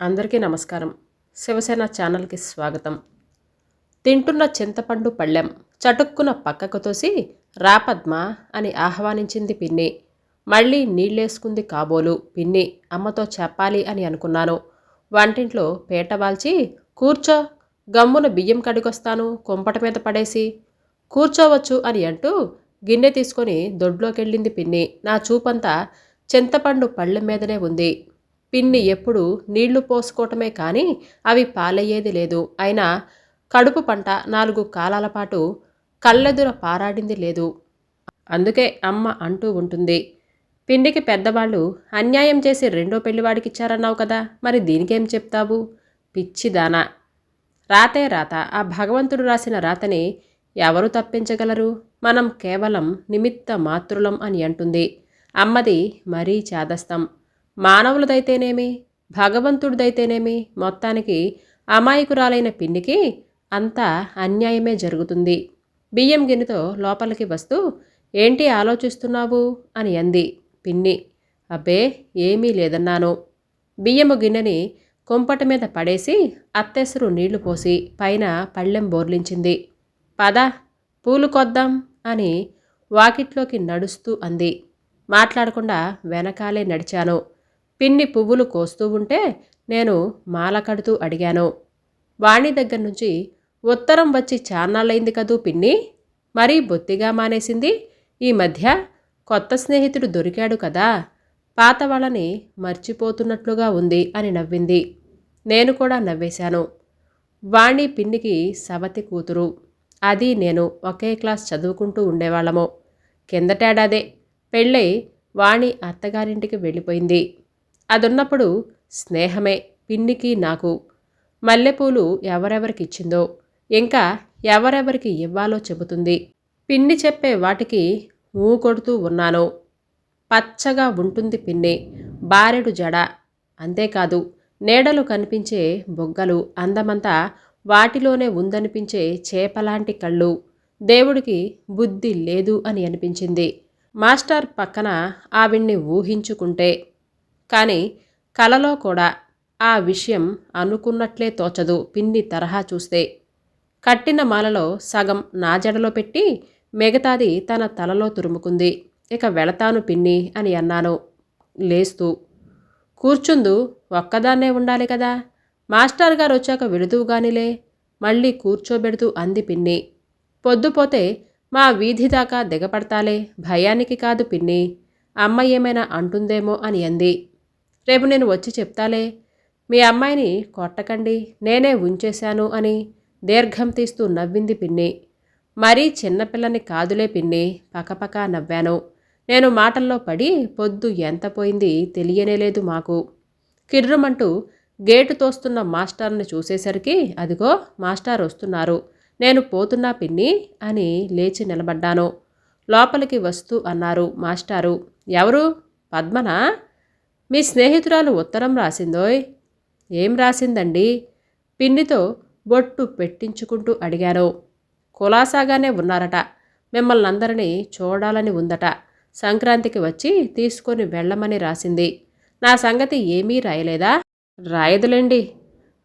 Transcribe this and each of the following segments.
అందరికీ నమస్కారం. శివసేన ఛానల్కి స్వాగతం. తింటున్న చింతపండు పళ్ళెం చటుక్కున పక్కకు తోసి రాపద్మ అని ఆహ్వానించింది పిన్ని. మళ్ళీ నీళ్ళేసుకుంది కాబోలు పిన్ని అమ్మతో చెప్పాలి అని అనుకున్నాను. వంటింట్లో పేట వాల్చి కూర్చో గమ్మున బియ్యం కడిగొస్తాను కుంపట మీద పడేసి. కూర్చోవచ్చు అని అంటూ గిన్నె తీసుకొని దొడ్లోకెళ్ళింది పిన్ని. నా చూపంతా చింతపండు పళ్ళెం మీదనే ఉంది. పిన్ని ఎప్పుడు నీళ్ళు పోసుకోవటమే కానీ అవి పాలయ్యేది లేదు. అయినా కడుపు పంట నాలుగు కాలాల పాటు కళ్ళెదుర పారాడింది లేదు. అందుకే అమ్మ అంటూ ఉంటుంది. పిండికి పెద్దవాళ్ళు అన్యాయం చేసి రెండో పెళ్ళివాడికి ఇచ్చారన్నావు కదా మరి దీనికేం చెప్తావు? పిచ్చిదానా. రాతే రాత ఆ భగవంతుడు రాసిన రాతని ఎవరు తప్పించగలరు? మనం కేవలం నిమిత్త మాతృలం అని అంటుంది. అమ్మది మరీ చాదస్తం. మానవులదైతేనేమి భగవంతుడిదైతేనేమి మొత్తానికి అమాయకురాలైన పిన్నికి అంతా అన్యాయమే జరుగుతుంది. బియ్యం గిన్నెతో లోపలికి వస్తూ ఏంటి ఆలోచిస్తున్నావు? అని అంది పిన్ని. అబ్బే ఏమీ లేదన్నాను. బియ్యము గిన్నెని కుంపట మీద పడేసి అత్తెసరు నీళ్ళు పోసి పైన పళ్ళెం బోర్లించింది. పద పూలు కొద్దాం అని వాకిట్లోకి నడుస్తూ అంది. మాట్లాడకుండా వెనకాలే నడిచాను. పిన్ని పువ్వులు కోస్తూ ఉంటే నేను మాల కడుతూ అడిగాను. వాణి దగ్గర నుంచి ఉత్తరం వచ్చి చాన్నాళ్ళైంది కదూ పిన్ని? మరీ బొత్తిగా మానేసింది. ఈ మధ్య కొత్త స్నేహితుడు దొరికాడు కదా. పాత వాళ్ళని మర్చిపోతున్నట్లుగా ఉంది అని నవ్వింది. నేను కూడా నవ్వేశాను. వాణి పిన్నికి సవతి కూతురు. అది నేను ఒకే క్లాస్ చదువుకుంటూ ఉండేవాళ్ళము. కిందటేడాదే పెళ్ళై వాణి అత్తగారింటికి వెళ్ళిపోయింది. అదున్నప్పుడు స్నేహమే పిన్నికి నాకు. మల్లెపూలు ఎవరెవరికి ఇచ్చిందో ఇంకా ఎవరెవరికి ఇవ్వాలో చెబుతుంది. పిన్ని చెప్పే వాటికి ఊ కొడుతూ ఉన్నాను. పచ్చగా ఉంటుంది పిన్ని బారెడు జడ. అంతేకాదు నీడలు కనిపించే బొగ్గలు అందమంతా వాటిలోనే ఉందనిపించే చేపలాంటి కళ్ళు. దేవుడికి బుద్ధి లేదు అని అనిపించింది. మాస్టర్ పక్కన ఆవిడ్ని ఊహించుకుంటే కానీ కలలో కూడా ఆ విషయం అనుకున్నట్లే తోచదు. పిన్ని తరహా చూస్తే కట్టిన మాలలో సగం నా జడలో పెట్టి మిగతాది తన తలలో తురుముకుంది. ఇక వెళతాను పిన్ని అని అన్నాను. లేస్తూ కూర్చుందు ఒక్కదాన్నే ఉండాలి కదా. మాస్టర్ గారు వచ్చాక విడుదువుగానిలే మళ్ళీ కూర్చోబెడుతూ అంది పిన్ని. పొద్దుపోతే మా వీధి దాకా దిగపడతాలే భయానికి కాదు పిన్ని. అమ్మ ఏమైనా అంటుందేమో అని అంది. రేపు నేను వచ్చి చెప్తాలే. మీ అమ్మాయిని కొట్టకండి. నేనే ఉంచేశాను అని దీర్ఘం తీస్తూ నవ్వింది పిన్ని. మరీ చిన్నపిల్లని కాదులే పిన్ని. పకపక నవ్వాను. నేను మాటల్లో పడి పొద్దు ఎంత పోయింది తెలియనేలేదు మాకు. కిర్రుమంటూ గేటు తోస్తున్న మాస్టర్ని చూసేసరికి అదిగో మాస్టర్ వస్తున్నారు. నేను పోతున్నా పిన్ని అని లేచి నిలబడ్డాను. లోపలికి వస్తూ అన్నారు మాస్టారు. ఎవరు? పద్మనా? మీ స్నేహితురాలు ఉత్తరం రాసిందోయ్? ఏం రాసిందండి? పిన్నితో బొట్టు పెట్టించుకుంటూ అడిగాను. కులాసాగానే ఉన్నారట. మిమ్మల్ని అందరినీ చూడాలని ఉందట. సంక్రాంతికి వచ్చి తీసుకొని వెళ్ళమని రాసింది. నా సంగతి ఏమీ రాయలేదా? రాయదులేండి.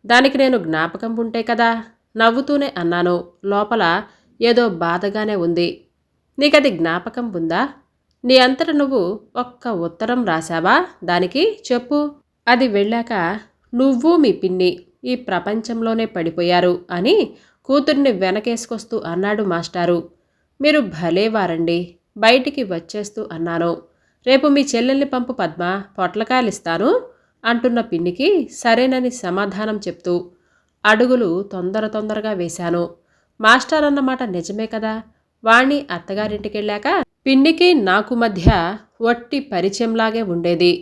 దానికి నేను జ్ఞాపకం ఉంటే కదా? నవ్వుతూనే అన్నాను. లోపల ఏదో బాధగానే ఉంది. నీకది జ్ఞాపకం ఉందా? నీ అంతట నువ్వు ఒక్క ఉత్తరం రాశావా? దానికి చెప్పు. అది వెళ్ళాక నువ్వు మీ పిన్ని ఈ ప్రపంచంలోనే పడిపోయారు అని కూతుర్ని వెనకేసుకొస్తూ అన్నాడు మాస్టారు. మీరు భలేవారండి బయటికి వచ్చేస్తూ అన్నాను. రేపు మీ చెల్లెల్ని పంపు పద్మ పొట్లకాయలిస్తాను అంటున్న పిన్నికి సరేనని సమాధానం చెప్తూ అడుగులు తొందర తొందరగా వేశాను. మాస్టర్ అన్నమాట నిజమే కదా? వాణ్ణి అత్తగారింటికెళ్ళాక పిన్నికి నాకు మధ్య వట్టి పరిచయంలాగే ఉండేది.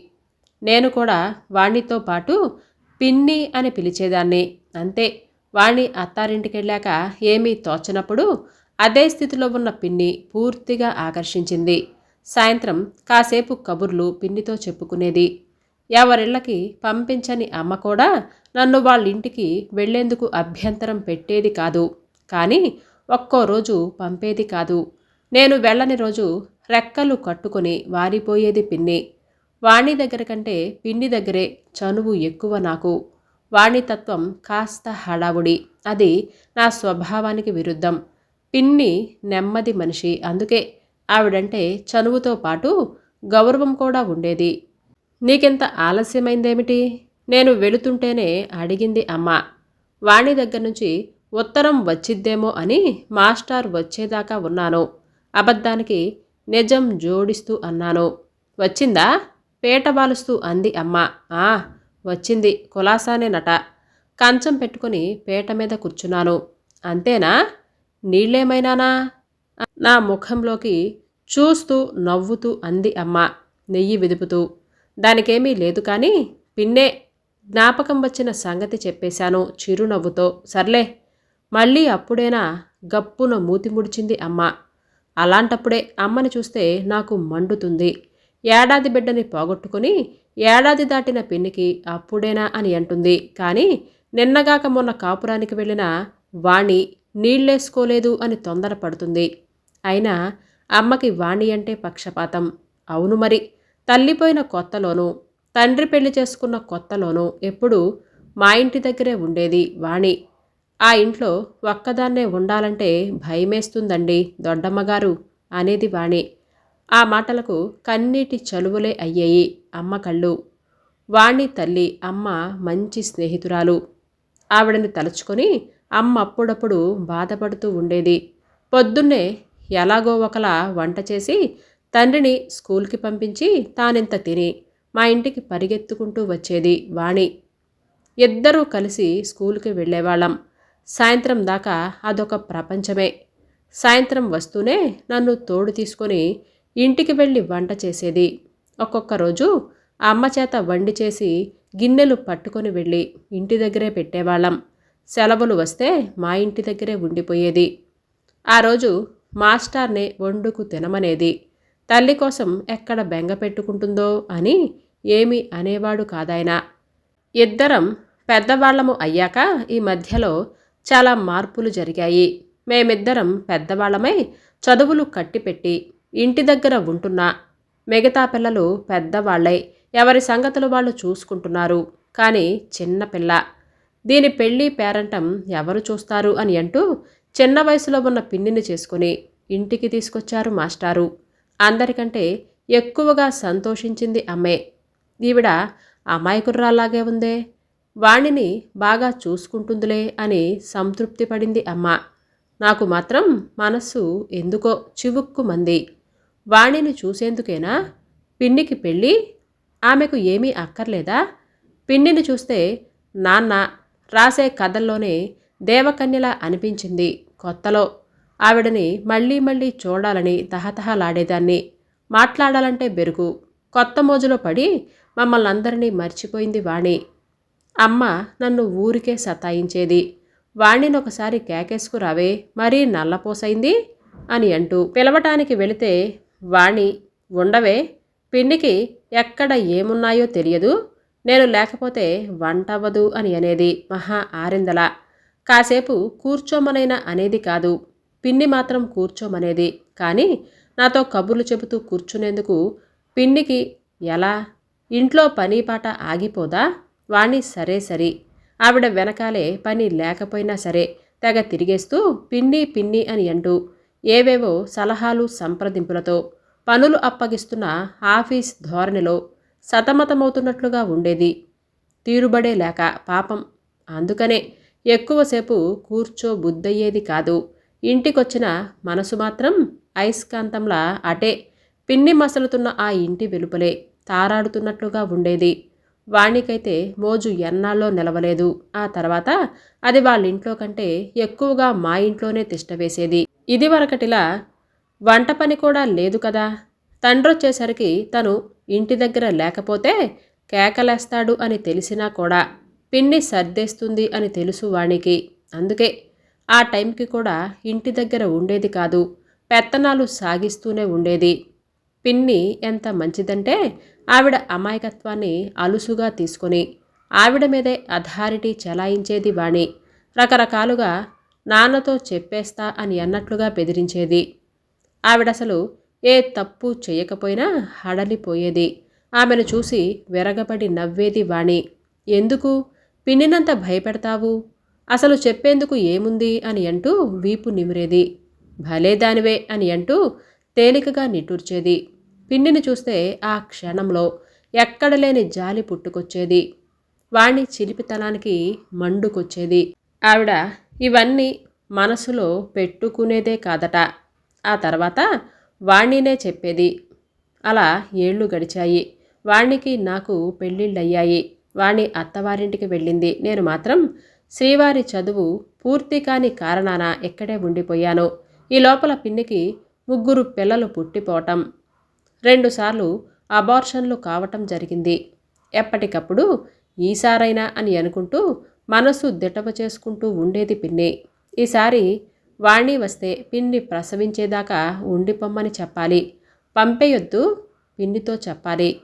నేను కూడా వాణ్ణితో పాటు పిన్ని అని పిలిచేదాన్ని. అంతే. వాణ్ణి అత్తారింటికెళ్ళాక ఏమీ తోచనప్పుడు అదే స్థితిలో ఉన్న పిన్ని పూర్తిగా ఆకర్షించింది. సాయంత్రం కాసేపు కబుర్లు పిన్నితో చెప్పుకునేది. ఎవరిళ్ళకి పంపించని అమ్మ కూడా నన్ను వాళ్ళింటికి వెళ్ళేందుకు అభ్యంతరం పెట్టేది కాదు. కానీ ఒక్కో రోజు పంపేది కాదు. నేను వెళ్ళని రోజు రెక్కలు కట్టుకొని వారిపోయేది పిన్ని. వాణి దగ్గర కంటే పిన్ని దగ్గరే చనువు ఎక్కువ నాకు. వాణితత్వం కాస్త హడావుడి. అది నా స్వభావానికి విరుద్ధం. పిన్ని నెమ్మది మనిషి. అందుకే ఆవిడంటే చనువుతో పాటు గౌరవం కూడా ఉండేది. నీకెంత ఆలస్యమైందేమిటి? నేను వెళుతుంటేనే అడిగింది అమ్మ. వాణి దగ్గర నుంచి ఉత్తరం వచ్చిద్దేమో అని మాస్టార్ వచ్చేదాకా ఉన్నాను. అబద్ధానికి నిజం జోడిస్తూ అన్నాను. వచ్చిందా? పేట బాలుస్తూ అంది అమ్మ. ఆ వచ్చింది. కులాసానే నట. కంచం పెట్టుకుని పేట మీద కూర్చున్నాను. అంతేనా? నీళ్ళేమైనానా? నా ముఖంలోకి చూస్తూ నవ్వుతూ అంది అమ్మ. నెయ్యి విదుపుతూ. దానికేమీ లేదు కానీ పిన్నే. జ్ఞాపకం వచ్చిన సంగతి చెప్పేశాను చిరునవ్వుతో. సర్లే మళ్ళీ అప్పుడేనా గప్పున మూతి ముడిచింది అమ్మ. అలాంటప్పుడే అమ్మని చూస్తే నాకు మండుతుంది. ఏడాది బిడ్డని పోగొట్టుకుని ఏడాది దాటిన పిన్నికి అప్పుడేనా అని అంటుంది. కానీ నిన్నగాక మొన్న కాపురానికి వెళ్ళిన వాణి నీళ్ళేసుకోలేదు అని తొందరపడుతుంది. అయినా అమ్మకి వాణి అంటే పక్షపాతం. అవును మరి తల్లిపోయిన కొత్తలోనూ తండ్రి పెళ్ళి చేసుకున్న కొత్తలోనూ ఎప్పుడూ మా ఇంటి దగ్గరే ఉండేది వాణి. ఆ ఇంట్లో ఒక్కదాన్నే ఉండాలంటే భయమేస్తుందండి దొడ్డమ్మగారు అనేది వాణి. ఆ మాటలకు కన్నీటి చలువలే అయ్యాయి అమ్మ కళ్ళు. వాణి తల్లి అమ్మ మంచి స్నేహితురాలు. ఆవిడని తలుచుకొని అమ్మ అప్పుడప్పుడు బాధపడుతూ ఉండేది. పొద్దున్నే ఎలాగో ఒకలా వంట చేసి తండ్రిని స్కూల్కి పంపించి తానింత తిని మా ఇంటికి పరిగెత్తుకుంటూ వచ్చేది వాణి. ఇద్దరూ కలిసి స్కూల్కి వెళ్ళేవాళ్ళం. సాయంత్రం దాకా అదొక ప్రపంచమే. సాయంత్రం వస్తూనే నన్ను తోడు తీసుకొని ఇంటికి వెళ్ళి వంట చేసేది. ఒక్కొక్క రోజు అమ్మ చేత వండి చేసి గిన్నెలు పట్టుకొని వెళ్ళి ఇంటి దగ్గరే పెట్టేవాళ్ళం. సెలవులు వస్తే మా ఇంటి దగ్గరే ఉండిపోయేది. ఆ రోజు మాస్టార్నే వండుకు తినమనేది. తల్లి కోసం ఎక్కడ బెంగ పెట్టుకుంటుందో అని ఏమి అనేవాడు కాదాయన. ఇద్దరం పెద్దవాళ్ళము అయ్యాక ఈ మధ్యలో చాలా మార్పులు జరిగాయి. మేమిద్దరం పెద్దవాళ్ళమై చదువులు కట్టిపెట్టి ఇంటి దగ్గర ఉంటున్నా. మిగతా పిల్లలు పెద్దవాళ్ళై ఎవరి సంగతులు వాళ్ళు చూసుకుంటున్నారు. కానీ చిన్నపిల్ల దీని పెళ్ళి పేరంటం ఎవరు చూస్తారు అని అంటూ చిన్న వయసులో ఉన్న పిన్నిని చేసుకుని ఇంటికి తీసుకొచ్చారు మాస్టారు. అందరికంటే ఎక్కువగా సంతోషించింది అమ్మే. ఈవిడ అమాయకుర్రాలాగే ఉందే. వాణిని బాగా చూసుకుంటుందిలే అని సంతృప్తి పడింది అమ్మ. నాకు మాత్రం మనస్సు ఎందుకో చివుక్కుమంది వాణిని చూసేందుకేనా? పిన్నికి పెళ్ళి? ఆమెకు ఏమీ అక్కర్లేదా? పిన్నిని చూస్తే నాన్న రాసే కథల్లోనే దేవకన్యలా అనిపించింది కొత్తలో. ఆవిడని మళ్ళీ మళ్ళీ చూడాలని తహతహలాడేదాన్ని. మాట్లాడాలంటే బెరుగు కొత్త మోజులో పడి మమ్మల్ని అందరినీ మర్చిపోయింది వాణి. అమ్మ నన్ను ఊరికే సతాయించేది. వాణ్ణిని ఒకసారి కేకేసుకురావే మరీ నల్లపోసైంది? అని అంటూ పిలవటానికి వెళితే వాణి ఉండవే పిండికి ఎక్కడ ఏమున్నాయో తెలియదు. నేను లేకపోతే వంటవ్వదు అని అనేది మహా ఆరిందల. కాసేపు కూర్చోమనైనా అనేది కాదు. పిన్ని మాత్రం కూర్చోమనేది. కానీ నాతో కబుర్లు చెబుతూ కూర్చునేందుకు పిన్నికి ఎలా? ఇంట్లో పని పాట ఆగిపోదా? వాణి సరే సరి. ఆవిడ వెనకాలే పని లేకపోయినా సరే తెగ తిరిగేస్తూ పిన్ని పిన్ని అని అంటూ ఏవేవో సలహాలు సంప్రదింపులతో పనులు అప్పగిస్తున్న ఆఫీస్ ధోరణిలో సతమతమవుతున్నట్లుగా ఉండేది. తీరుబడే లేక పాపం. అందుకనే ఎక్కువసేపు కూర్చో బుద్ధయ్యేది కాదు. ఇంటికొచ్చిన మనసు మాత్రం అయస్కాంతంలా అటే. పిన్ని మసలుతున్న ఆ ఇంటి వెలుపలే తారాడుతున్నట్లుగా ఉండేది. వాణికైతే మోజు ఎన్నాళ్ళో నిలవలేదు. ఆ తర్వాత అది వాళ్ళ ఇంట్లో కంటే ఎక్కువగా మా ఇంట్లోనే తిష్టవేసేది ఇది వరకటిలా వంట పని కూడా లేదు కదా. తండ్రొచ్చేసరికి తను ఇంటి దగ్గర లేకపోతే కేకలేస్తాడు అని తెలిసినా కూడా పిన్ని సర్దేస్తుంది అని తెలుసు వాణికి అందుకే ఆ టైంకి కూడా ఇంటి దగ్గర ఉండేది కాదు పెత్తనాలు సాగిస్తూనే ఉండేది. పిన్ని ఎంత మంచిదంటే ఆవిడ అమాయకత్వాన్ని అలుసుగా తీసుకొని ఆవిడ మీదే అథారిటీ చెలాయించేది వాణి. రకరకాలుగా నాన్నతో చెప్పేస్తా అని అన్నట్లుగా బెదిరించేది. ఆవిడసలు ఏ తప్పు చేయకపోయినా హడలిపోయేది. ఆమెను చూసి విరగబడి నవ్వేది వాణి. ఎందుకు? పిన్నినంత భయపెడతావు? అసలు చెప్పేందుకు ఏముంది? అని అంటూ వీపు నిమిరేది. భలే దానివే అని అంటూ తేలికగా నిట్టూర్చేది. పిన్నిని చూస్తే ఆ క్షణంలో ఎక్కడలేని జాలి పుట్టుకొచ్చేది. వాణ్ణి చిలిపితనానికి మండుకొచ్చేది. ఆవిడ ఇవన్నీ మనసులో పెట్టుకునేదే కాదట. ఆ తర్వాత వాణ్ణినే చెప్పేది. అలా ఏళ్ళు గడిచాయి. వాణ్ణికి నాకు పెళ్ళిళ్ళయ్యాయి. వాణ్ణి అత్తవారింటికి వెళ్ళింది. నేను మాత్రం శ్రీవారి చదువు పూర్తి కాని కారణాన ఎక్కడే ఉండిపోయాను. ఈ లోపల పిన్నికి ముగ్గురు పిల్లలు పుట్టిపోవటం. రెండుసార్లు అబార్షన్లు కావటం జరిగింది. ఎప్పటికప్పుడు ఈసారైనా అని అనుకుంటూ మనస్సు దిటవ చేసుకుంటూ ఉండేది పిన్ని. ఈసారి వాణి వస్తే పిన్ని ప్రసవించేదాకా ఉండిపోమ్మని చెప్పాలి. పంపేయొద్దు పిన్నితో చెప్పాలి.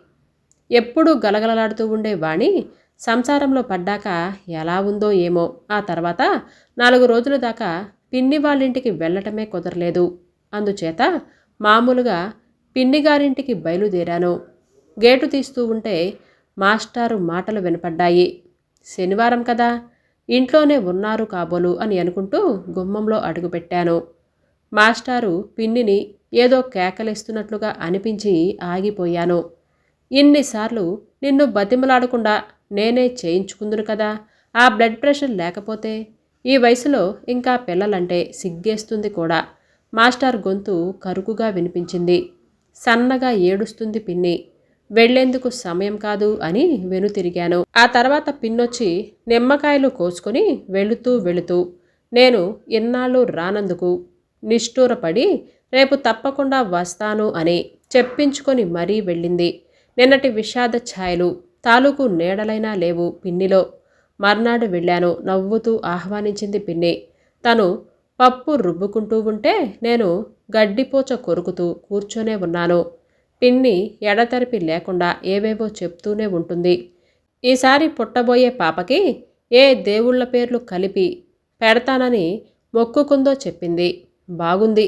ఎప్పుడూ గలగలలాడుతూ ఉండే వాణి సంసారంలో పడ్డాక ఎలా ఉందో ఏమో ఆ తర్వాత నాలుగు రోజుల దాకా పిన్ని వాళ్ళింటికి వెళ్ళటమే కుదరలేదు. అందుచేత మామూలుగా పిన్ని గారింటికి బయలుదేరాను. గేటు తీస్తూ ఉంటే మాస్టారు మాటలు వినపడ్డాయి. శనివారం కదా ఇంట్లోనే ఉన్నారు కాబోలు అని అనుకుంటూ గుమ్మంలో అడుగుపెట్టాను మాస్టారు పిన్నిని ఏదో కేకలేస్తున్నట్లుగా అనిపించి ఆగిపోయాను. ఇన్నిసార్లు నిన్ను బతిమలాడకుండా నేనే చేయించుకుందును కదా ఆ బ్లడ్ ప్రెషర్ లేకపోతే ఈ వయసులో ఇంకా పిల్లలంటే సిగ్గేస్తుంది కూడా మాస్టర్ గొంతు కరుకుగా వినిపించింది. సన్నగా ఏడుస్తుంది పిన్ని. వెళ్ళేందుకు సమయం కాదు అని వెనుతిరిగాను ఆ తర్వాత పిన్నొచ్చి నిమ్మకాయలు కోసుకొని వెళుతూ వెళుతూ నేను ఇన్నాళ్ళు రానందుకు. నిష్ఠూరపడి రేపు తప్పకుండా వస్తాను అని చెప్పించుకొని మరీ వెళ్ళింది. నిన్నటి విషాద ఛాయలు తాలూకు నీడలైనా లేవు పిన్నిలో. మర్నాడు వెళ్ళాను నవ్వుతూ ఆహ్వానించింది పిన్ని. తను పప్పు రుబ్బుకుంటూ ఉంటే నేను గడ్డిపోచ కొరుకుతూ కూర్చొనే ఉన్నాను. పిన్ని ఎడతెరిపి లేకుండా ఏవేవో చెప్తూనే ఉంటుంది. ఈసారి పుట్టబోయే పాపకి ఏ దేవుళ్ళ పేర్లు కలిపి పెడతానని మొక్కుకుందో చెప్పింది. బాగుంది.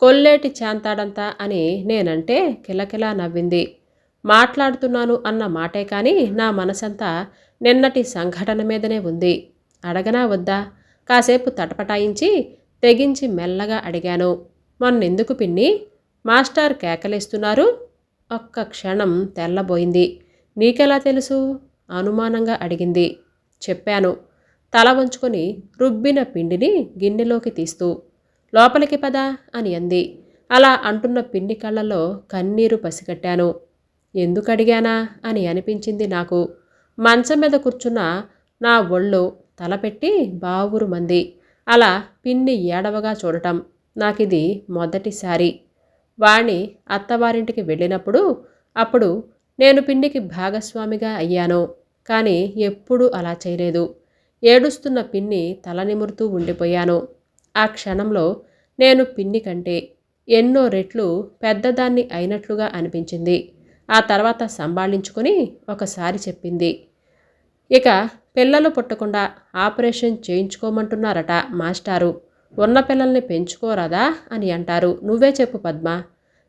కొల్లేటి చాంతాడంతా అని నేనంటే కిలకిలా నవ్వింది. మాట్లాడుతున్నాను అన్న మాటే కానీ నా మనసంతా నిన్నటి సంఘటన మీదనే ఉంది. అడగనా వద్దా? కాసేపు తటపటాయించి తెగించి మెల్లగా అడిగాను. మొన్నెందుకు పిన్ని? మాస్టర్ కేకలేస్తున్నారు. ఒక్క క్షణం తెల్లబోయింది. నీకెలా తెలుసు? అనుమానంగా అడిగింది. చెప్పాను. తల వంచుకొని రుబ్బిన పిండిని గిన్నెలోకి తీస్తూ లోపలికి పద అని అంది. అలా అంటున్న పిండి కళ్ళలో కన్నీరు పసిగట్టాను. ఎందుకు అడిగానా అని అనిపించింది నాకు. మంచం మీద కూర్చున్న నా ఒళ్ళు తలపెట్టి బావురు మంది అలా పిన్ని ఏడవగా చూడటం. నాకిది మొదటిసారి వాణ్ణి అత్తవారింటికి వెళ్ళినప్పుడు అప్పుడు నేను పిన్నికి భాగస్వామిగా అయ్యాను. కానీ ఎప్పుడూ అలా చేయలేదు. ఏడుస్తున్న పిన్ని తల నిమురుతూ ఉండిపోయాను. ఆ క్షణంలో నేను పిన్ని కంటే ఎన్నో రెట్లు పెద్దదాన్ని అయినట్లుగా అనిపించింది. ఆ తర్వాత సంభాళించుకొని ఒకసారి చెప్పింది. ఇక పిల్లలు పుట్టకుండా ఆపరేషన్ చేయించుకోమంటున్నారట మాస్టారు. ఉన్న పిల్లల్ని పెంచుకోరాదా అని అంటారు. నువ్వే చెప్పు పద్మ.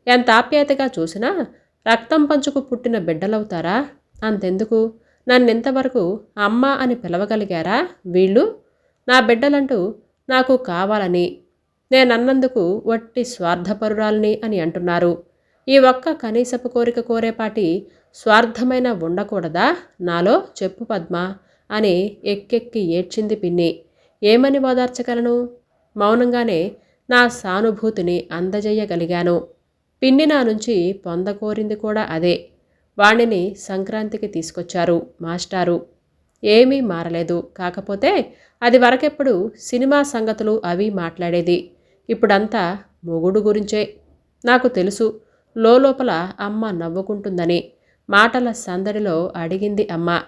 ఎంత ఆప్యాయతగా చూసినా రక్తం పంచుకు పుట్టిన బిడ్డలవుతారా? అంతెందుకు? నన్నెంతవరకు అమ్మ అని పిలవగలిగారా వీళ్ళు? నా బిడ్డలంటూ నాకు కావాలని నేనన్నందుకు వట్టి స్వార్థపరురాల్ని అని అంటున్నారు. ఈ ఒక్క కనీసపు కోరిక కోరేపాటి స్వార్థమైన ఉండకూడదా? నాలో చెప్పు పద్మ అని ఎక్కెక్కి ఏడ్చింది పిన్ని. ఏమని ఓదార్చగలను? మౌనంగానే నా సానుభూతిని అందజేయగలిగాను. పిన్ని నా నుంచి పొందకోరింది కూడా అదే. వాణిని సంక్రాంతికి తీసుకొచ్చారు మాస్టారు. ఏమీ మారలేదు. కాకపోతే అది వరకెప్పుడు సినిమా సంగతులు అవి మాట్లాడేది. ఇప్పుడంతా మొగుడు గురించే. నాకు తెలుసు లోపల అమ్మ నవ్వుకుంటుందని మాటల సందడిలో అడిగింది అమ్మ.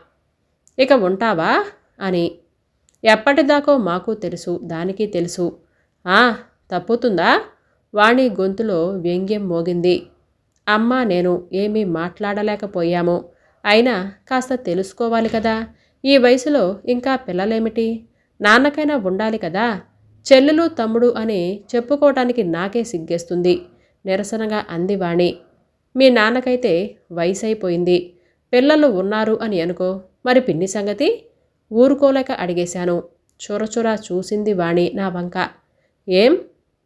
ఇక ఉంటావా? అని. ఎప్పటిదాకో మాకు తెలుసు దానికి తెలుసు. ఆ తప్పుతుందా? వాణి గొంతులో వ్యంగ్యం మోగింది. అమ్మ నేను ఏమీ మాట్లాడలేకపోయాము. అయినా కాస్త తెలుసుకోవాలి కదా. ఈ వయసులో ఇంకా పిల్లలేమిటి? నాన్నకైనా ఉండాలి కదా. చెల్లెలు తమ్ముడు అని చెప్పుకోవటానికి నాకే సిగ్గేస్తుంది. నిరసనగా అంది వాణి. మీ నాన్నకైతే వయసైపోయింది. పిల్లలు ఉన్నారు అని అనుకో. మరి పిన్ని సంగతి? ఊరుకోలేక అడిగేశాను. చురచుర చూసింది వాణి నా వంక. ఏం?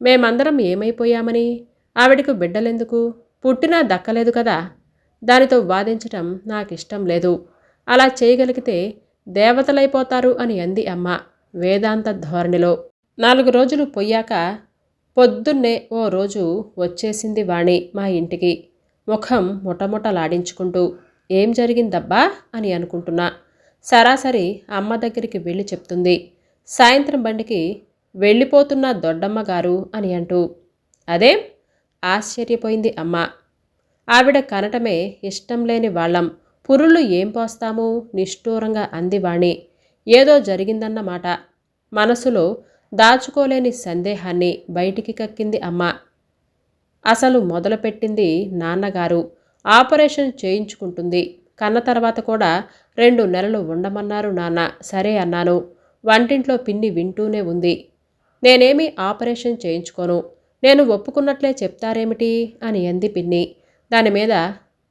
మేమందరం ఏమైపోయామని? ఆవిడకు బిడ్డలెందుకు? పుట్టినా దక్కలేదు కదా? దానితో వాదించటం నాకిష్టం లేదు. అలా చేయగలిగితే దేవతలైపోతారు అని అంది అమ్మ వేదాంత ధోరణిలో. నాలుగు రోజులు పోయాక పొద్దున్నే ఓ రోజు వచ్చేసింది వాణి మా ఇంటికి. ముఖం ముఠముఠలాడించుకుంటూ ఏం జరిగిందబ్బా? అని అనుకుంటున్నా. సరాసరి అమ్మ దగ్గరికి వెళ్ళి చెప్తుంది. సాయంత్రం బండికి వెళ్ళిపోతున్న దొడ్డమ్మ గారు అని అంటూ. అదేం? ఆశ్చర్యపోయింది అమ్మ. ఆవిడ కనటమే ఇష్టం లేని వాళ్ళం. పురుళ్ళు ఏం పోస్తాము? నిష్ఠూరంగా అంది వాణి. ఏదో జరిగిందన్నమాట మనసులో దాచుకోలేని సందేహాన్ని బయటికి కక్కింది అమ్మ. అసలు మొదలుపెట్టింది నాన్నగారు. ఆపరేషన్ చేయించుకుంటుంది. కన్న తర్వాత కూడా రెండు నెలలు ఉండమన్నారు నాన్న. సరే అన్నాను. వంటింట్లో పిన్ని వింటూనే ఉంది. నేనేమీ ఆపరేషన్ చేయించుకోను. నేను ఒప్పుకున్నట్లే చెప్తారేమిటి? అని అంది పిన్ని. దాని మీద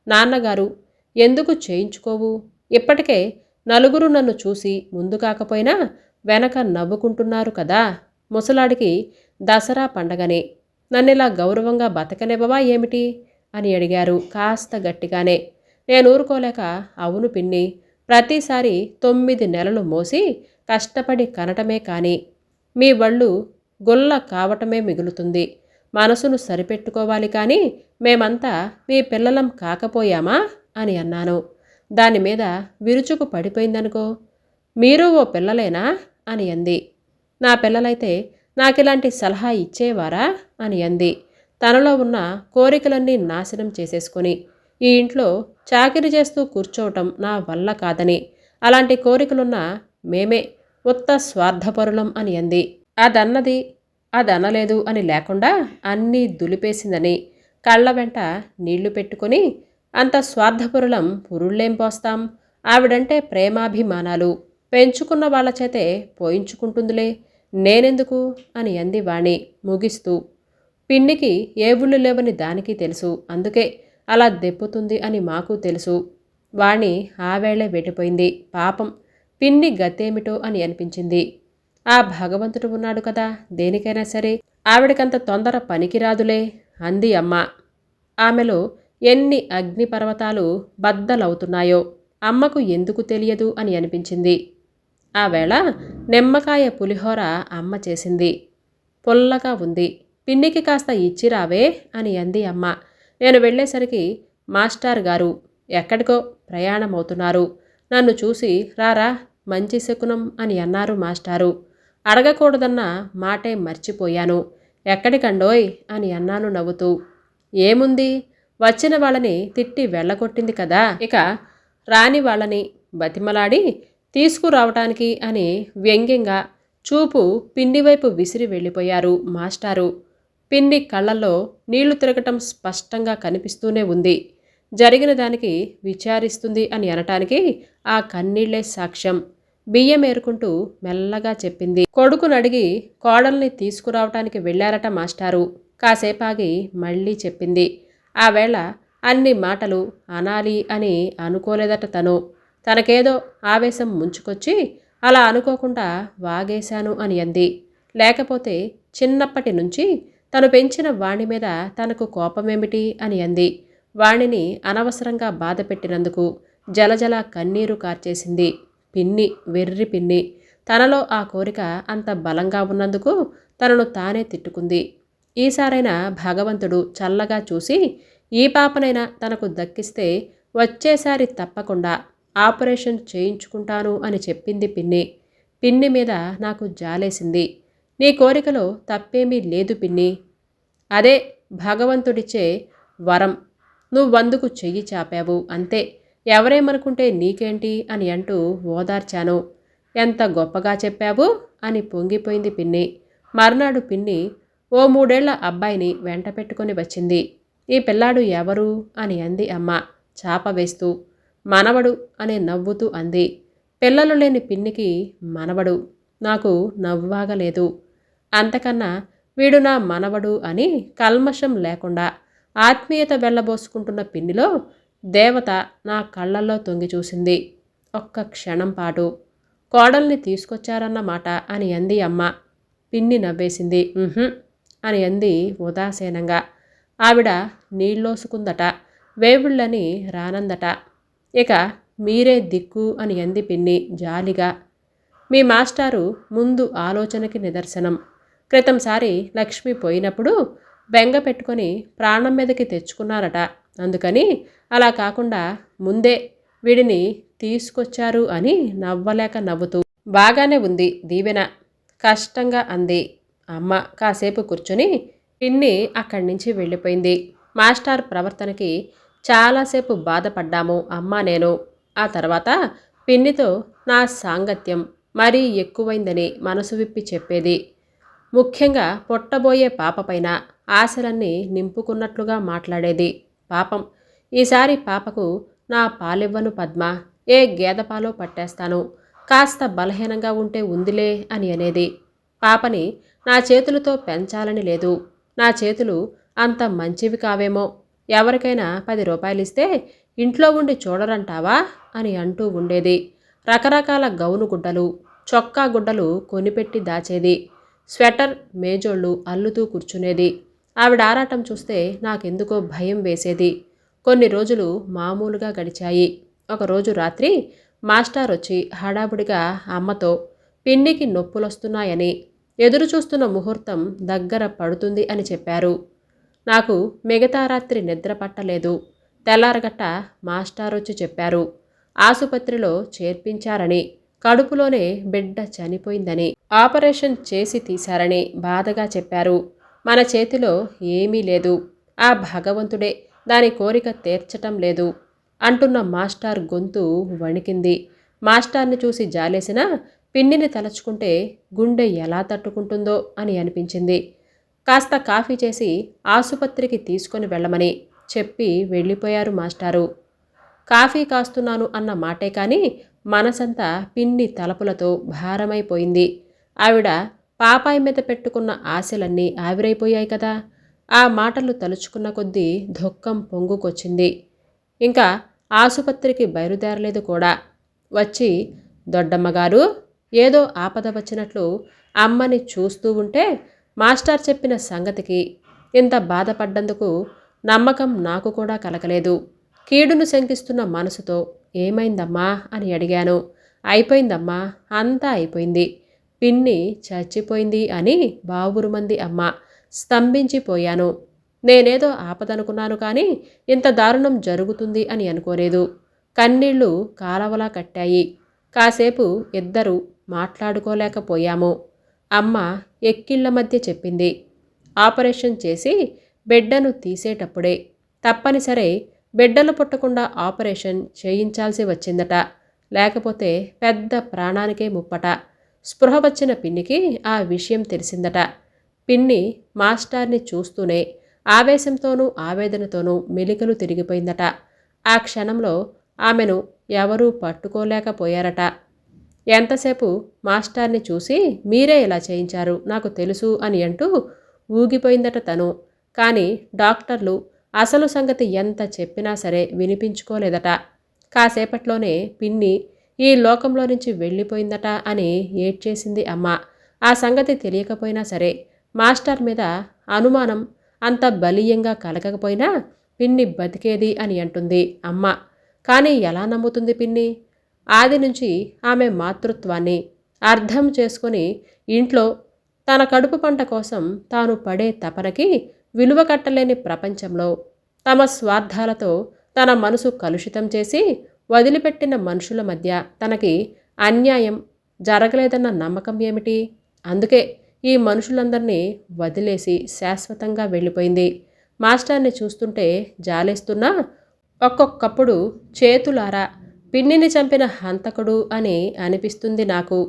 నాన్నగారు ఎందుకు చేయించుకోవు? ఇప్పటికే నలుగురు నన్ను చూసి ముందు కాకపోయినా వెనక నవ్వుకుంటున్నారు కదా? ముసలాడికి దసరా పండగనే. నన్నిలా గౌరవంగా బతకనివ్వవా ఏమిటి? అని అడిగారు కాస్త గట్టిగానే. నేను ఊరుకోలేక అవును పిన్ని. ప్రతిసారి తొమ్మిది నెలలు మోసి కష్టపడి కనటమే కాని మీ వళ్ళు గొల్ల కావటమే మిగులుతుంది. మనసును సరిపెట్టుకోవాలి కానీ మేమంతా మీ పిల్లలం కాకపోయామా? అని అన్నాను. దాని మీద విరుచుకు పడిపోయిందనుకో మీరు ఓ పిల్లలేనా? అని అంది. నా పిల్లలైతే నాకిలాంటి సలహా ఇచ్చేవారా? అని అంది. తనలో ఉన్న కోరికలన్నీ నాశనం చేసేసుకొని ఈ ఇంట్లో చాకిరి చేస్తూ కూర్చోవటం నా వల్ల కాదని. అలాంటి కోరికలున్న మేమే ఉత్త స్వార్థపరులం అని అంది. అదన్నది అదనలేదు అని లేకుండా అన్నీ దులిపేసిందని కళ్ళ వెంట నీళ్ళు పెట్టుకొని అంత స్వార్థపరులం పురుళ్ళేం పోస్తాం? ఆవిడంటే ప్రేమాభిమానాలు. పెంచుకున్న వాళ్ళ చేతే పోయించుకుంటుందిలే. నేనెందుకు? అని అంది వాణి ముగిస్తూ. పిన్నికి ఏ ఊళ్ళు లేవని దానికి తెలుసు. అందుకే అలా దెప్పుతుంది అని మాకు తెలుసు. వాణి ఆ వేళే వెళ్ళిపోయింది పాపం. పిన్ని గతేమిటో అని అనిపించింది. ఆ భగవంతుడు ఉన్నాడు కదా. దేనికైనా సరే ఆవిడకంత తొందర పనికిరాదులే అంది అమ్మ. ఆమెలో ఎన్ని అగ్నిపర్వతాలు బద్దలవుతున్నాయో అమ్మకు ఎందుకు తెలియదు అని అనిపించింది. ఆ వేళ నిమ్మకాయ పులిహోర అమ్మ చేసింది. పుల్లగా ఉంది. పిన్నికి కాస్త ఇచ్చిరావే అని అంది అమ్మ. నేను వెళ్ళేసరికి మాస్టర్ గారు ఎక్కడికో ప్రయాణమవుతున్నారు. నన్ను చూసి రారా మంచి శకునం అని అన్నారు మాస్టారు. అడగకూడదన్న మాటే మర్చిపోయాను. ఎక్కడికండోయ్ అని అన్నాను నవ్వుతూ. ఏముంది? వచ్చిన వాళ్ళని తిట్టి వెళ్ళగొట్టింది కదా ఇక రాని వాళ్ళని బతిమలాడి తీసుకురావటానికి అని వ్యంగ్యంగా చూపు పిండివైపు విసిరి వెళ్ళిపోయారు మాస్టారు. పిన్ని కళ్ళల్లో నీళ్ళు తిరగటం స్పష్టంగా కనిపిస్తూనే ఉంది. జరిగిన దానికి విచారిస్తుంది అని అనటానికి ఆ కన్నీళ్ళే సాక్ష్యం. బియ్యం ఏరుకుంటూ మెల్లగా చెప్పింది. కొడుకునడిగి కోడల్ని తీసుకురావటానికి వెళ్ళారట మాస్టారు. కాసేపాగి మళ్ళీ చెప్పింది. ఆవేళ అన్ని మాటలు అనాలి అని అనుకోలేదట తను. తనకేదో ఆవేశం ముంచుకొచ్చి అలా అనుకోకుండా వాగేశాను అని అంది. లేకపోతే చిన్నప్పటి నుంచి తను పెంచిన వాణి మీద తనకు కోపమేమిటి అని అంది. వాణిని అనవసరంగా బాధ పెట్టినందుకు జలజల కన్నీరు కార్చేసింది. పిన్ని వెర్రి పిన్ని తనలో ఆ కోరిక అంత బలంగా ఉన్నందుకు తనను తానే తిట్టుకుంది. ఈసారైనా భగవంతుడు చల్లగా చూసి ఈ పాపనైనా తనకు దక్కిస్తే వచ్చేసారి తప్పకుండా ఆపరేషన్ చేయించుకుంటాను అని చెప్పింది పిన్ని. పిన్ని మీద నాకు జాలేసింది. నీ కోరికలో తప్పేమీ లేదు పిన్ని. అదే భగవంతుడిచ్చే వరం. నువ్వందుకు చెయ్యి చాపావు అంతే. ఎవరేమనుకుంటే నీకేంటి అని అంటూ ఓదార్చాను. ఎంత గొప్పగా చెప్పావు అని పొంగిపోయింది పిన్ని. మర్నాడు పిన్ని ఓ మూడేళ్ళ అబ్బాయిని వెంట పెట్టుకొని వచ్చింది. ఈ పిల్లాడు ఎవరు అని అంది అమ్మ చాప వేస్తూ. మనవడు అని నవ్వుతూ అంది. పిల్లలు లేని పిన్నికి మనవడు. నాకు నవ్వాగలేదు. అంతకన్నా వీడు నా మనవడు అని కల్మషం లేకుండా ఆత్మీయత వెళ్ళబోసుకుంటున్న పిన్నిలో దేవత నా కళ్ళల్లో తొంగి చూసింది. ఒక్క క్షణం పాటు. కోడల్ని తీసుకొచ్చారన్నమాట అని అంది అమ్మ. పిన్ని నవ్వేసింది. అని అంది ఉదాసీనంగా. ఆవిడ నీళ్ళోసుకుందట వేవుళ్ళని రానందట. ఇక మీరే దిక్కు అని అంది పిన్ని జాలిగా. మీ మాస్టారు ముందు ఆలోచనకి నిదర్శనం. క్రితంసారి లక్ష్మి పోయినప్పుడు బెంగ పెట్టుకొని ప్రాణం మీదకి తెచ్చుకున్నారట. అందుకని అలా కాకుండా ముందే వీడిని తీసుకొచ్చారు అని నవ్వలేక నవ్వుతూ బాగానే ఉంది దీవెన. కష్టంగా అంది. అమ్మ కాసేపు కూర్చొని పిన్ని అక్కడి నుంచి వెళ్ళిపోయింది. మాస్టర్ ప్రవర్తనకి చాలాసేపు బాధపడ్డాము అమ్మ నేను. ఆ తర్వాత పిన్నితో నా సాంగత్యం మరీ ఎక్కువైందని మనసు విప్పి చెప్పేది. ముఖ్యంగా పుట్టబోయే పాపపైన ఆశలన్నీ నింపుకున్నట్లుగా మాట్లాడేది పాపం. ఈసారి పాపకు నా పాలివ్వను పద్మ ఏ గేదపాలో పట్టేస్తాను కాస్త బలహీనంగా ఉంటే ఉందిలే అని అనేది. పాపని నా చేతులతో పెంచాలని లేదు. నా చేతులు అంత మంచివి కావేమో. ఎవరికైనా పది రూపాయలిస్తే ఇంట్లో ఉండి చూడరంటావా అని అంటూ ఉండేది. రకరకాల గౌను గుడ్డలు చొక్కా గుడ్డలు కొనిపెట్టి దాచేది. స్వెటర్ మేజోళ్ళు అల్లుతూ కూర్చునేది. ఆవిడ ఆరాటం చూస్తే నాకెందుకో భయం వేసేది. కొన్ని రోజులు మామూలుగా గడిచాయి. ఒకరోజు రాత్రి మాస్టర్ వచ్చి హడాబుడిగా అమ్మతో పిన్నికి నొప్పులొస్తున్నాయని ఎదురు చూస్తున్న ముహూర్తం దగ్గర పడుతుంది అని చెప్పారు. నాకు మిగతా రాత్రి నిద్ర పట్టలేదు. తెల్లారగట్ట మాస్టార్ వచ్చి చెప్పారు. ఆసుపత్రిలో చేర్పించారని. కడుపులోనే బిడ్డ చనిపోయిందని ఆపరేషన్ చేసి తీశారని బాధగా చెప్పారు. మన చేతిలో ఏమీ లేదు. ఆ భగవంతుడే దాని కోరిక తీర్చటం లేదు అంటున్న మాస్టార్ గొంతు వణికింది. మాస్టార్ని చూసి జాలేసిన పిన్నిని తలచుకుంటే గుండె ఎలా తట్టుకుంటుందో అని అనిపించింది. కాస్త కాఫీ చేసి ఆసుపత్రికి తీసుకొని వెళ్ళమని చెప్పి వెళ్ళిపోయారు మాస్టారు. కాఫీ కాస్తున్నాను అన్న మాటే కానీ మనసంతా పిన్ని తలపులతో భారమైపోయింది. ఆవిడ పాపాయి మీద పెట్టుకున్న ఆశలన్నీ ఆవిరైపోయాయి కదా. ఆ మాటలు తలుచుకున్న కొద్దీ దుఃఖం పొంగుకొచ్చింది. ఇంకా ఆసుపత్రికి బయలుదేరలేదు కూడా. వచ్చి దొడ్డమ్మగారు ఏదో ఆపద వచ్చినట్లు అమ్మని చూస్తూ ఉంటే మాస్టర్ చెప్పిన సంగతికి ఇంత బాధపడ్డందుకు నమ్మకం నాకు కూడా కలగలేదు. కీడును శంకిస్తున్న మనసుతో ఏమైందమ్మా? అని అడిగాను. అయిపోయిందమ్మా అంతా అయిపోయింది. పిన్ని చచ్చిపోయింది అని బావురుమంది అమ్మ. స్తంభించిపోయాను. నేనేదో ఆపదనుకున్నాను కానీ ఇంత దారుణం జరుగుతుంది అని అనుకోలేదు. కన్నీళ్ళు కాలవలా కట్టాయి. కాసేపు ఇద్దరు మాట్లాడుకోలేకపోయాము. అమ్మ ఎక్కిళ్ళ మధ్య చెప్పింది. ఆపరేషన్ చేసి బిడ్డను తీసేటప్పుడే తప్పనిసరి బిడ్డలు పుట్టకుండా ఆపరేషన్ చేయించాల్సి వచ్చిందట. లేకపోతే పెద్ద ప్రాణానికే ముప్పట. స్పృహ వచ్చిన పిన్నికి ఆ విషయం తెలిసిందట. పిన్ని మాస్టార్ని చూస్తూనే ఆవేశంతోనూ ఆవేదనతోనూ మెలికలు తిరిగిపోయిందట. ఆ క్షణంలో ఆమెను ఎవరూ పట్టుకోలేకపోయారట. ఎంతసేపు మాస్టార్ని చూసి మీరే ఇలా చేయించారు నాకు తెలుసు అని అంటూ ఊగిపోయిందట తను. కానీ డాక్టర్లు అసలు సంగతి ఎంత చెప్పినా సరే వినిపించుకోలేదట. కాసేపట్లోనే పిన్ని ఈ లోకంలో నుంచి వెళ్ళిపోయిందట అని ఏడ్చేసింది అమ్మ. ఆ సంగతి తెలియకపోయినా సరే మాస్టర్ మీద అనుమానం అంత బలీయంగా కలగకపోయినా పిన్ని బతికేది అని అంటుంది అమ్మ. కానీ ఎలా నమ్ముతుంది పిన్ని? ఆది నుంచి ఆమె మాతృత్వాన్ని అర్థం చేసుకొని ఇంట్లో తన కడుపు పంట కోసం తాను పడే తపనకి విలువ కట్టలేని ప్రపంచంలో తమ స్వార్థాలతో తన మనసు కలుషితం చేసి వదిలిపెట్టిన మనుషుల మధ్య తనకి అన్యాయం జరగలేదన్న నమ్మకం ఏమిటి? అందుకే ఈ మనుషులందరినీ వదిలేసి శాశ్వతంగా వెళ్ళిపోయింది. మాస్టర్ని చూస్తుంటే జాలేస్తున్నా ఒక్కొక్కప్పుడు చేతులారా పిన్నిని చంపిన హంతకుడు అని అనిపిస్తుంది నాకు.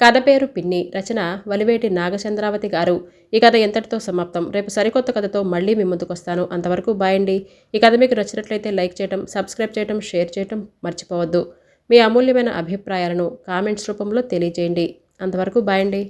కథ పేరు పిన్ని రచన వలివేటి నాగచంద్రావతి గారు. ఈ కథ ఎంతటితో సమాప్తం? రేపు సరికొత్త కథతో మళ్ళీ మీ ముందుకు వస్తాను. అంతవరకు బాయండి ఈ కథ మీకు నచ్చినట్లయితే లైక్ చేయటం సబ్స్క్రైబ్ చేయటం షేర్ చేయటం మర్చిపోవద్దు. మీ అమూల్యమైన అభిప్రాయాలను కామెంట్స్ రూపంలో తెలియజేయండి. అంతవరకు బాయండి